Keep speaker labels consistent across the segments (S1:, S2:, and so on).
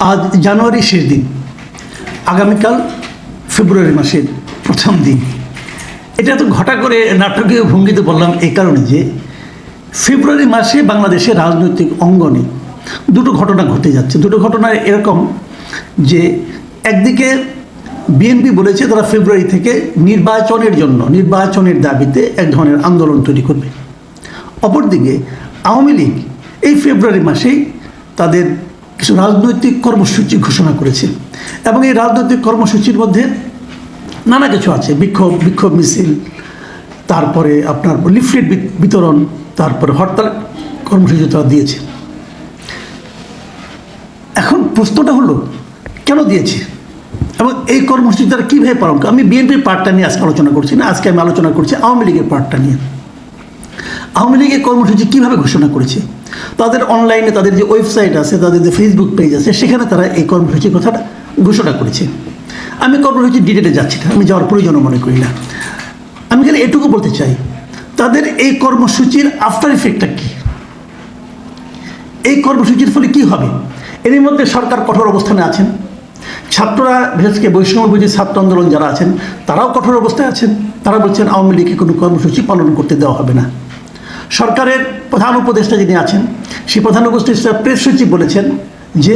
S1: আজ জানুয়ারি শেষ দিন। আগামীকাল ফেব্রুয়ারি মাসের প্রথম দিন। এটা তো ঘটা করে নাটকীয় ভঙ্গিতে বললাম এই কারণে যে ফেব্রুয়ারি মাসে বাংলাদেশের রাজনৈতিক অঙ্গনে দুটো ঘটনা ঘটে যাচ্ছে। দুটো ঘটনা এরকম যে একদিকে বিএনপি বলেছে তারা ফেব্রুয়ারি থেকে নির্বাচনের জন্য, নির্বাচনের দাবিতে এক ধরনের আন্দোলন তৈরি করবে। অপরদিকে আওয়ামী লীগ এই ফেব্রুয়ারি মাসেই তাদের কিছু রাজনৈতিক কর্মসূচি ঘোষণা করেছে। এবং এই রাজনৈতিক কর্মসূচির মধ্যে নানা কিছু আছে। বিক্ষোভ বিক্ষোভ মিছিল, তারপরে আপনার লিফলেট বিতরণ, তারপরে হরতাল কর্মসূচি তারা দিয়েছে। এখন প্রশ্নটা হলো, কেন দিয়েছে? এবং এই কর্মসূচি তারা কীভাবে পালন করে? আমি বিএনপির পার্টটা নিয়ে আজকে আলোচনা করছি না, আজকে আমি আলোচনা করছি আওয়ামী লীগের পার্টটা নিয়ে। আওয়ামী লীগের কর্মসূচি কীভাবে ঘোষণা করেছে? তাদের অনলাইনে তাদের যে ওয়েবসাইট আছে, তাদের যে ফেসবুক পেজ আছে, সেখানে তারা এই কর্মসূচির কথাটা ঘোষণা করেছে। আমি কর্মসূচির ডিটেলে যাচ্ছি না, আমি যাওয়ার প্রয়োজনও মনে করি না। আমি খালি এটুকু বলতে চাই, তাদের এই কর্মসূচির আফটার ইফেক্টটা কী? এই কর্মসূচির ফলে কি হবে? এরই মধ্যে সরকার কঠোর অবস্থানে আছেন। ছাত্ররা, বিশেষ করে ছাত্র আন্দোলন যারা আছেন, তারাও কঠোর অবস্থায় আছেন। তারা বলছেন, আওয়ামী লীগকে কোনো কর্মসূচি পালন করতে দেওয়া হবে না। সরকারের প্রধান উপদেষ্টা যিনি আছেন, সেই প্রধান উপদেষ্টা প্রেস সচিব বলেছেন যে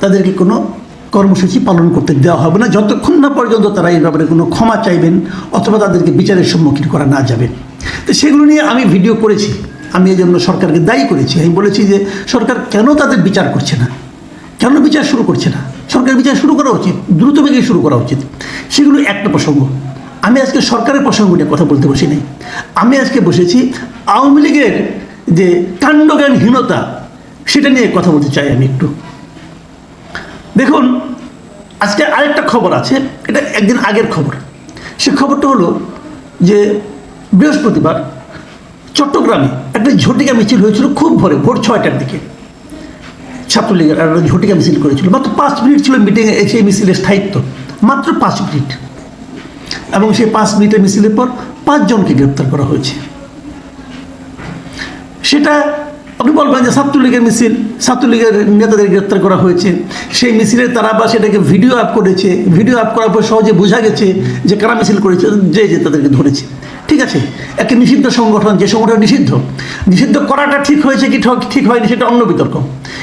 S1: তাদেরকে কোনো কর্মসূচি পালন করতে দেওয়া হবে না। যতক্ষণ না পর্যন্ত তারা এই ব্যাপারে কোনো ক্ষমা চাইবেন অথবা তাদেরকে বিচারের সম্মুখীন করা না যাবে তো সেগুলো নিয়ে আমি ভিডিও করেছি। আমি এই জন্য সরকারকে দায়ী করেছি। আমি বলেছি যে সরকার কেন তাদের বিচার করছে না? কেন বিচার শুরু করছে না? সরকার বিচার শুরু করা উচিত দ্রুতবেগে শুরু করা উচিত। সেগুলো একটা প্রসঙ্গ। আমি আজকে সরকারের প্রসঙ্গ নিয়ে কথা বলতে বসি নাই আমি আজকে বসেছি আওয়ামী লীগের যে কাণ্ডজ্ঞানহীনতা, সেটা নিয়ে কথা বলতে চাই আমি একটু। দেখুন, আজকে আরেকটা খবর আছে, এটা একদিন আগের খবর। সে খবরটা হলো যে বৃহস্পতিবার চট্টগ্রামে একটা ঝটিকা মিছিল হয়েছিল খুব ভোরে, ভোর ছয়টার দিকে। ছাত্রলীগের একটা ঝটিকা মিছিল করেছিল। মাত্র পাঁচ মিনিট ছিল মিটিংয়ে সেই মিছিলের স্থায়িত্ব। মাত্র পাঁচ মিনিট। এবং সেই পাঁচ মিনিটের মিছিলের পর পাঁচজনকে গ্রেপ্তার করা হয়েছে। সেটা আপনি বলবেন যে ছাত্রলীগের মিছিল, ছাত্রলীগের নেতাদের গ্রেপ্তার করা হয়েছে। সেই মিছিলে তারা বা সেটাকে ভিডিও আপ করেছে। ভিডিও আপ করার পর সহজে বোঝা গেছে যে কারা মিছিল করেছে, যে যে তাদেরকে ধরেছে। ঠিক আছে? একটা নিষিদ্ধ সংগঠন, যে সংগঠন নিষিদ্ধ নিষিদ্ধ করাটা ঠিক হয়েছে কি ঠিক হয়নি সেটা অন্য বিতর্ক।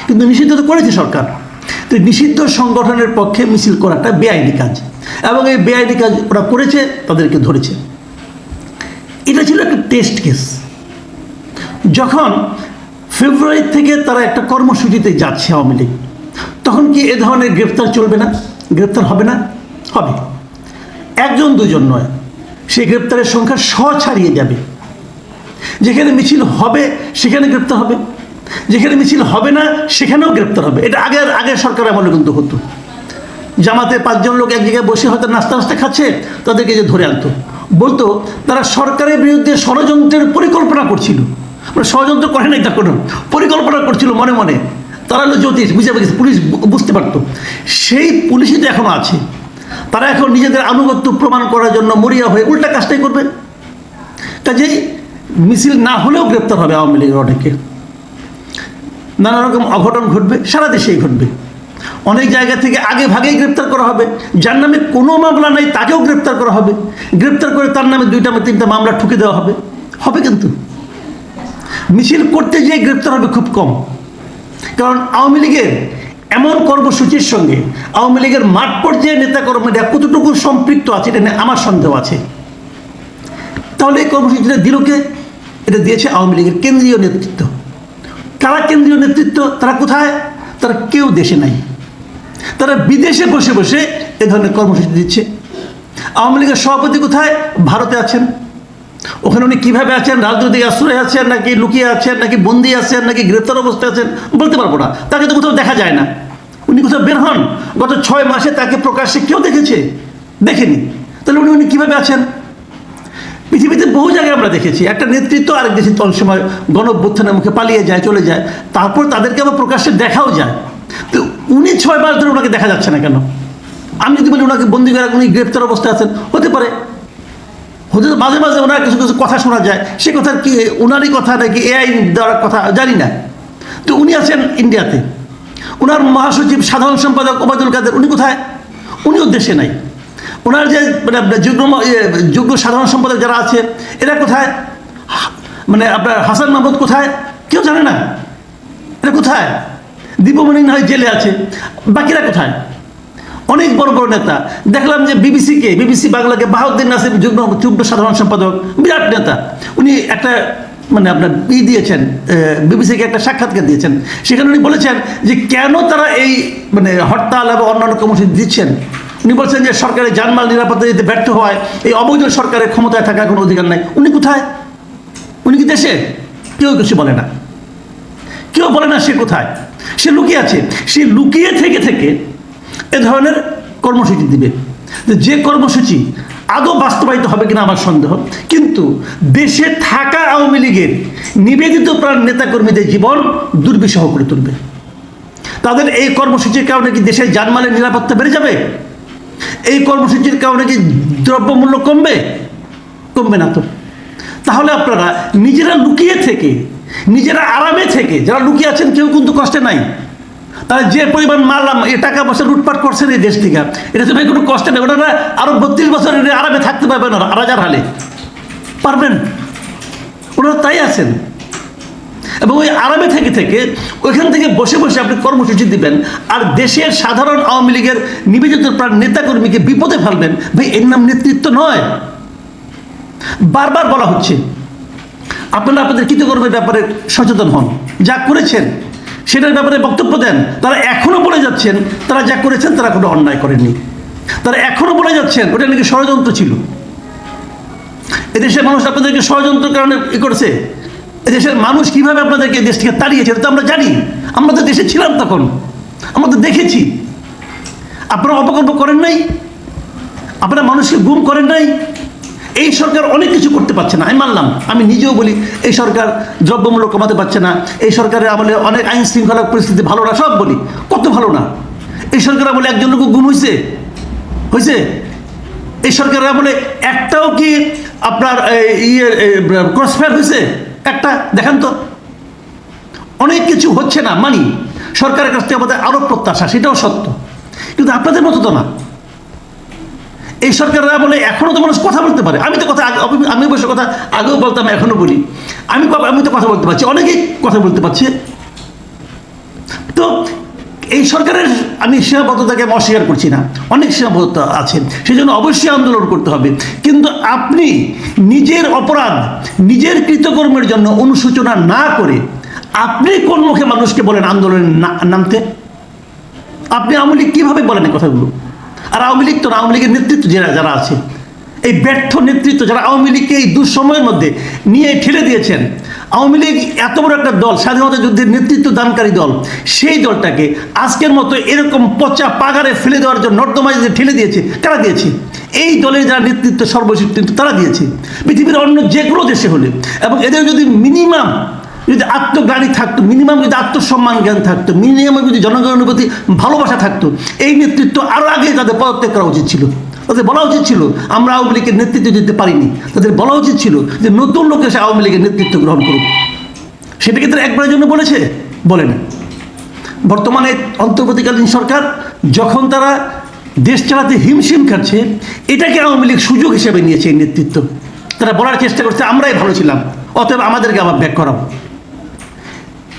S1: কিন্তু নিষিদ্ধ তো করেছে সরকার। তো নিষিদ্ধ সংগঠনের পক্ষে মিছিল করাটা বেআইনি কাজ। এবং এই বেআইনি কাজ ওরা করেছে, তাদেরকে ধরেছে। এটা ছিল একটা টেস্ট কেস যখন ফেব্রুয়ারি থেকে তারা একটা কর্মসূচিতে যাচ্ছে আওয়ামী লীগ, তখন কি এ ধরনের গ্রেপ্তার চলবে না? গ্রেপ্তার হবে না? হবে। একজন দুজন নয়। সেই গ্রেপ্তারের সংখ্যা শ ছাড়িয়ে যাবে। যেখানে মিছিল হবে, সেখানে গ্রেপ্তার হবে। যেখানে মিছিল হবে না, সেখানেও গ্রেপ্তার হবে। এটা আগের আগের সরকার আমলে কিন্তু হতো। জামাতে পাঁচজন লোক এক জায়গায় বসে হয়তো নাস্তা নাস্তা খাচ্ছে, তাদেরকে যে ধরে আনতো। বলতো, তারা সরকারের বিরুদ্ধে ষড়যন্ত্রের পরিকল্পনা করছিল। মানে ষড়যন্ত্র করে নাই কোনো। পরিকল্পনা করছিল মনে মনে। তারা হলো জ্যোতিষ, বুঝে গেছে, পুলিশ বুঝতে পারতো। সেই পুলিশই তো এখনও আছে। তারা এখন নিজেদের আনুগত্য প্রমাণ করার জন্য মরিয়া হয়ে উল্টা কাজটাই করবে। কাজেই মিছিল না হলেও গ্রেপ্তার হবে আওয়ামী লীগের অনেকে। নানা রকম অঘটন ঘটবে, সারা দেশেই ঘটবে। অনেক জায়গা থেকে আগে ভাগেই গ্রেপ্তার করা হবে। যার নামে কোনো মামলা নাই, তাকেও গ্রেপ্তার করা হবে। গ্রেপ্তার করে তার নামে দুইটা বা তিনটা মামলা ঠুকে দেওয়া হবে। হবে কিন্তু। মিছিল করতে যেয়ে গ্রেপ্তার হবে খুব কম। কারণ আওয়ামী লীগের এমন কর্মসূচির সঙ্গে আওয়ামী লীগের মাঠ পর্যায়ে নেতা কর্মীরা কতটুকু সম্পৃক্ত আছে, এটা নিয়ে আমার সন্দেহ আছে। তাহলে এই কর্মসূচিটা দিল কে? এটা দিয়েছে আওয়ামী লীগের কেন্দ্রীয় নেতৃত্ব। তারা কেন্দ্রীয় নেতৃত্ব? তারা কোথায়? তারা কেউ দেশে নাই। তারা বিদেশে বসে বসে এ ধরনের কর্মসূচি দিচ্ছে। আওয়ামী লীগের সভাপতি কোথায়? ভারতে আছেন। ওখানে উনি কীভাবে আছেন? রাজনৈতিক আশ্রয় আছেন নাকি লুকিয়ে আছেন, নাকি বন্দি আছেন, নাকি গ্রেপ্তার অবস্থায় আছেন? বলতে পারব না। তাকে তো কোথাও দেখা যায় না। উনি কোথাও বের হন। গত ছয় মাসে তাকে প্রকাশ্যে কেউ দেখেছে? দেখেনি। তাহলে উনি উনি কীভাবে আছেন? পৃথিবীতে বহু জায়গায় আমরা দেখেছি, একটা নেতৃত্ব আরেক দেশে অনেক সময় গণঅভ্যুত্থানের মুখে পালিয়ে যায়, চলে যায়, তারপর তাদেরকে আবার প্রকাশ্যে দেখাও যায়। তো উনি ছয় মাস ধরে ওনাকে দেখা যাচ্ছে না কেন? আমি যদি বলি ওনাকে বন্দি করে উনি গ্রেপ্তার অবস্থায় আছেন, হতে পারে। হতে মাঝে মাঝে ওনার কিছু কিছু কথা শোনা যায়, সে কথা কি, ওনারই কথা নাকি এআই দেওয়ার কথা জানি না। তো উনি আছেন ইন্ডিয়াতে। ওনার মহাসচিব, সাধারণ সম্পাদক ওবায়দুল কাদের, উনি কোথায়? উনিও দেশে নাই। ওনার যে মানে আপনার যুগ্ম ইয়ে, যুগ্ম সাধারণ সম্পাদক যারা আছে এরা কোথায়? মানে আপনার হাসান মাহমুদ কোথায়? কেউ জানে না। এটা কোথায়? দীপমণি না হয় জেলে আছে। বাকিরা কোথায়? অনেক বড় বড় নেতা। দেখলাম যে বিবিসিকে বিবিসি বাংলাকে বাহাউদ্দিন নাসির যুগ্ম যুগ্ম সাধারণ সম্পাদক বিরাট নেতা। উনি একটা মানে আপনার ই দিয়েছেন বিবিসিকে একটা সাক্ষাৎকার দিয়েছেন। সেখানে উনি বলেছেন যে কেন তারা এই মানে হরতাল এবং অন্যান্য কর্মসূচি দিচ্ছেন? উনি বলছেন যে সরকারের জানমাল নিরাপত্তা দিতে ব্যর্থ হয় এই অবৈধ সরকারের ক্ষমতায় থাকার কোনো অধিকার নাই। উনি কোথায়? উনি কি দেশে? কেউ কিছু বলে না। কেউ বলে না সে কোথায়? সে লুকিয়ে আছে। সে লুকিয়ে থেকে থেকে এ ধরনের কর্মসূচি দিবে। যে কর্মসূচি আদৌ বাস্তবায়িত হবে কিনা আমার সন্দেহ। কিন্তু দেশে থাকা আওয়ামী লীগের নিবেদিত প্রাণ নেতাকর্মীদের জীবন দুর্বিষহ করে তুলবে। তাদের এই কর্মসূচির কারণে কি দেশের জানমালের নিরাপত্তা বেড়ে যাবে? এই কর্মসূচির কারণে কি দ্রব্যমূল্য কমবে? কমবে না তো। তাহলে আপনারা নিজেরা লুকিয়ে থেকে, নিজেরা আরামে থেকে, যারা লুকিয়ে আছেন কেউ কিন্তু কষ্টে নাই। তারা যে পরিমাণ মারলাম এ টাকা পয়সা লুটপাট করছেন এই দেশ থেকে, এটা তো ভাই কোনো কষ্ট নেই, ওনারা আরও বত্রিশ বছর আরামে থাকতে পারবেন রাজার হালে। পারবেন? ওনারা তাই আছেন। এবং ওই আরামে থেকে থেকে ওইখান থেকে বসে বসে আপনি কর্মসূচি দিবেন, আর দেশের সাধারণ আওয়ামী লীগের নিবেদিত প্রাণ নেতাকর্মীকে বিপদে ফেলবেন। ভাই, এর নাম নেতৃত্ব নয়। বারবার বলা হচ্ছে। আপনারা আপনাদের কৃতকর্মের ব্যাপারে সচেতন হন। যা করেছেন, সেটার ব্যাপারে বক্তব্য দেন। তারা এখনও বলে যাচ্ছেন, তারা যা করেছেন তারা কোনো অন্যায় করেননি। তারা এখনও বলে যাচ্ছেন, ওটা নাকি ষড়যন্ত্র ছিল। এদেশের মানুষ আপনাদেরকে ষড়যন্ত্রের কারণে ই করেছে। এদেশের মানুষ কীভাবে আপনাদেরকে দেশ থেকে তাড়িয়েছে তো আমরা জানি। আমরা তো দেশে ছিলাম তখন। আমরা তো দেখেছি। আপনারা অপকল্প করেন নাই। আপনারা মানুষকে গুম করেন নাই। এই সরকার অনেক কিছু করতে পারছে না। আমি মানলাম। আমি নিজেও বলি, এই সরকার দ্রব্যমূল্য কমাতে পারছে না। এই সরকারের আমলে অনেক আইন শৃঙ্খলা পরিস্থিতি ভালো না, সব বলি। কত ভালো না? এই সরকার আমলে একজন লোক গুম হয়েছে হয়েছে এই সরকারের আমলে একটাও কি আপনার ইয়ে ক্রসফায়ার হয়েছে একটা, দেখেন তো। অনেক কিছু হচ্ছে না মানি সরকারের কাছ থেকে আমাদের আরও প্রত্যাশা, সেটাও সত্য। কিন্তু আপনাদের মতো তো না। এই সরকাররা বলে, এখনও তো মানুষ কথা বলতে পারে। আমি তো কথা আমি- অবশ্য কথা আগেও বলতাম, এখনও বলি। আমি আমি তো কথা বলতে পারছি, অনেকেই কথা বলতে পারছি। তো এই সরকারের আমি সীমাবদ্ধতাকে আমি অস্বীকার করছি না। অনেক সীমাবদ্ধতা আছে সেই জন্য অবশ্যই আন্দোলন করতে হবে। কিন্তু আপনি নিজের অপরাধ, নিজের কৃতকর্মের জন্য অনুশোচনা না করে আপনি কোন মুখে মানুষকে বলেন আন্দোলনে নামতে? আপনি আওয়ামী লীগ কীভাবে বলেন এই কথাগুলো? আর আওয়ামী লীগ তো আওয়ামী লীগের নেতৃত্ব যারা যারা আছে এই ব্যর্থ নেতৃত্ব যারা আওয়ামী লীগকে এই দুঃসময়ের মধ্যে নিয়ে ঠেলে দিয়েছেন, আওয়ামী লীগ এত বড় একটা দল, স্বাধীনতা যুদ্ধের নেতৃত্ব দানকারী দল, সেই দলটাকে আজকের মতো এরকম পচা পাগারে ফেলে দেওয়ার জন্য নর্দমায় যে ঠেলে দিয়েছে, কারা দিয়েছে? এই দলের যারা নেতৃত্ব সর্বশেষ কিন্তু তারা দিয়েছে। পৃথিবীর অন্য যে কোনো দেশে হলে এবং এদের যদি মিনিমাম যদি আত্মজ্ঞানী থাকতো মিনিমাম যদি আত্মসম্মান জ্ঞান থাকতো মিনিমাম যদি জনগণের প্রতি ভালোবাসা থাকতো, এই নেতৃত্ব আরও আগে তাদের পদত্যাগ করা উচিত ছিল। তাদের বলা উচিত ছিল, আমরা আওয়ামী লীগের নেতৃত্ব দিতে পারিনি। তাদের বলা উচিত ছিল যে নতুন লোক এসে আওয়ামী লীগের নেতৃত্ব গ্রহণ করুক। সেটাকে তারা একবারের জন্য বলেছে? বলেনি। বর্তমানে অন্তর্বর্তীকালীন সরকার যখন তারা দেশ চালাতে হিমশিম খাচ্ছে, এটাকে আওয়ামী লীগ সুযোগ হিসেবে নিয়েছে এই নেতৃত্ব। তারা বলার চেষ্টা করছে, আমরাই ভালো ছিলাম, অতএব আমাদেরকে আবার ব্যাক করাও।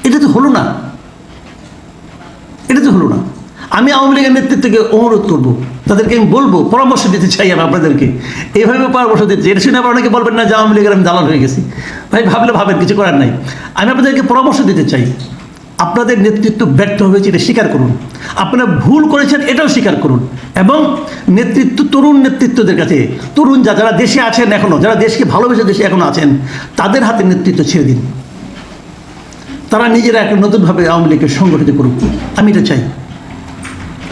S1: এটা তো হলো না। এটা তো হলো না। আমি আওয়ামী লীগের নেতৃত্বকে অনুরোধ করব, তাদেরকে আমি বলব, পরামর্শ দিতে চাই আমি আপনাদেরকে। এইভাবে পরামর্শ দিচ্ছি এটা শুনে আবার অনেকে বলবেন না যে আওয়ামী লীগের আমি দালাল হয়ে গেছি। ভাই, ভাবলে ভাবেন, কিছু করার নাই। আমি আপনাদেরকে পরামর্শ দিতে চাই। আপনাদের নেতৃত্ব ব্যর্থ হয়েছে, এটা স্বীকার করুন। আপনারা ভুল করেছেন, এটাও স্বীকার করুন। এবং নেতৃত্ব, তরুণ নেতৃত্বদের কাছে, তরুণ যা, যারা দেশে আছেন এখনও যারা দেশকে ভালোবেসে দেশে এখনও আছেন, তাদের হাতে নেতৃত্ব ছেড়ে দিন। তারা নিজেরা একটা নতুনভাবে আওয়ামী লীগকে সংগঠিত করুক। আমি এটা চাই।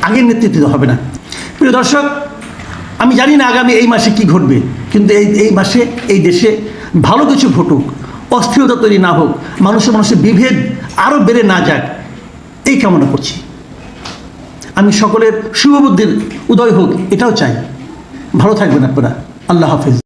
S1: আগের নেতৃত্ব হবে না। প্রিয় দর্শক, আমি জানি না আগামী এই মাসে কি ঘটবে, কিন্তু এই এই মাসে, এই দেশে ভালো কিছু ঘটুক, অস্থিরতা তৈরি না হোক, মানুষের মানুষের বিভেদ আরও বেড়ে না যাক, এই কামনা করছি। আমি সকলের শুভবুদ্ধির উদয় হোক, এটাও চাই। ভালো থাকবেন আপনারা। আল্লাহ হাফেজ।